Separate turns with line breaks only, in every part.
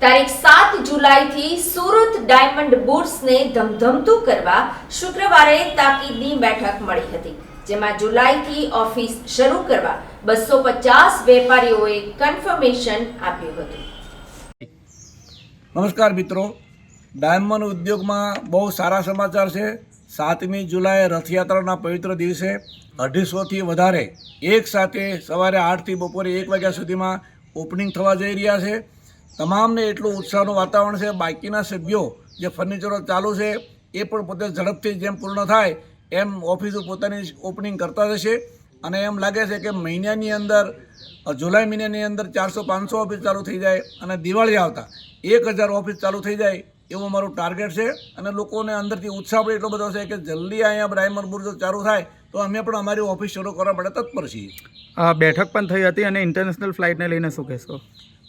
તારીખ સાત જુલાઈથી સુરત ડાયમંડ બુટ્સને ધમધમતું કરવા શુક્રવારે તાકીદની બેઠક મળી હતી, જેમાં જુલાઈથી ઓફિસ શરૂ કરવા બસો પચાસ વેપારીઓએ કન્ફર્મેશન આપ્યું હતું.
નમસ્કાર મિત્રો. ડાયમંડ ઉદ્યોગમાં બહુ સારા સમાચાર છે. સાતમી જુલાઈ રથયાત્રાના પવિત્ર દિવસે અઢીસોથી વધારે એક સાથે સવારે આઠથી બપોરે એક વાગ્યા સુધીમાં ઓપનિંગ થવા જઈ રહ્યા છે. તમામને એટલું ઉત્સાહનું વાતાવરણ છે, બાકીના સભ્યો જે ફર્નિચરો ચાલુ છે, એ પણ પોતે ઝડપથી જેમ પૂર્ણ થાય, એમ ઓફિસો પોતાની ઓપનિંગ કરતા જશે અને એમ લાગે છે કે મહિનાની અંદર, જુલાઈ મહિનાની અંદર ચારસો, પાંચસો ઓફિસ ચાલુ થઈ જાય અને દિવાળી આવતા એક હજાર ઓફિસ ચાલુ થઈ જાય એવું મારું ટાર્ગેટ છે. અને લોકોને અંદરથી ઉત્સાહ પણ એટલો બધો છે કે જલ્દી અહીંયા ડાયમંડ બુર્જો ચાલુ થાય, તો અમે પણ અમારી ઓફિસ શરૂ કરવા માટે તત્પર છીએ.
બેઠક પણ થઈ હતી અને ઇન્ટરનેશનલ ફ્લાઇટને લઈને શું કહેશો?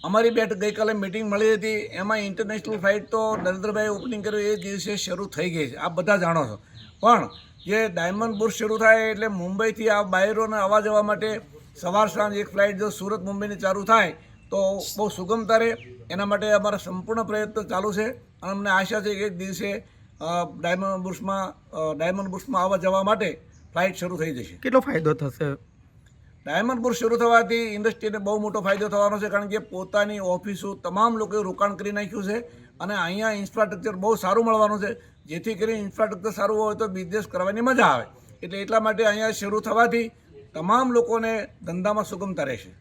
અમારી બેઠ ગઈકાલે મિટિંગ મળી હતી. એમાં ઇન્ટરનેશનલ ફ્લાઇટ તો નરેન્દ્રભાઈ ઓપનિંગ કર્યું. એ દિવસે શરૂ થઈ ગઈ છે. આપ બધા જાણો છો. પણ જે ડાયમંડ બુર્સ શરૂ થાય એટલે મુંબઈથી આ બાયરોને આવવા જવા માટે સવાર સાંજ એક ફ્લાઇટ જો સુરત મુંબઈની ચાલુ થાય તો બહુ સુગમતા રહે એના માટે અમારા સંપૂર્ણ પ્રયત્ન ચાલુ છે. અને અમને આશા છે કે એક દિવસે ડાયમંડ બુર્સમાં ડાયમંડ બુર્સમાં આવવા જવા માટે ફ્લાઇટ શરૂ થઈ જશે.
કેટલો ફાયદો થશે
ડાયમંડ બુર્સ શરૂ થવાથી ઇન્ડસ્ટ્રીને બહુ મોટો ફાયદો થવાનો છે, કારણ કે પોતાની ઓફિસો તમામ લોકોએ રોકાણ કરી નાખ્યું છે અને અહીંયા ઇન્ફ્રાસ્ટ્રક્ચર બહુ સારું મળવાનું છે. જેથી કરીને ઇન્ફ્રાસ્ટ્રક્ચર સારું હોય તો બિઝનેસ કરવાની મજા આવે. એટલે એટલા માટે અહીંયા શરૂ થવાથી તમામ લોકોને ધંધામાં સુગમતા રહેશે.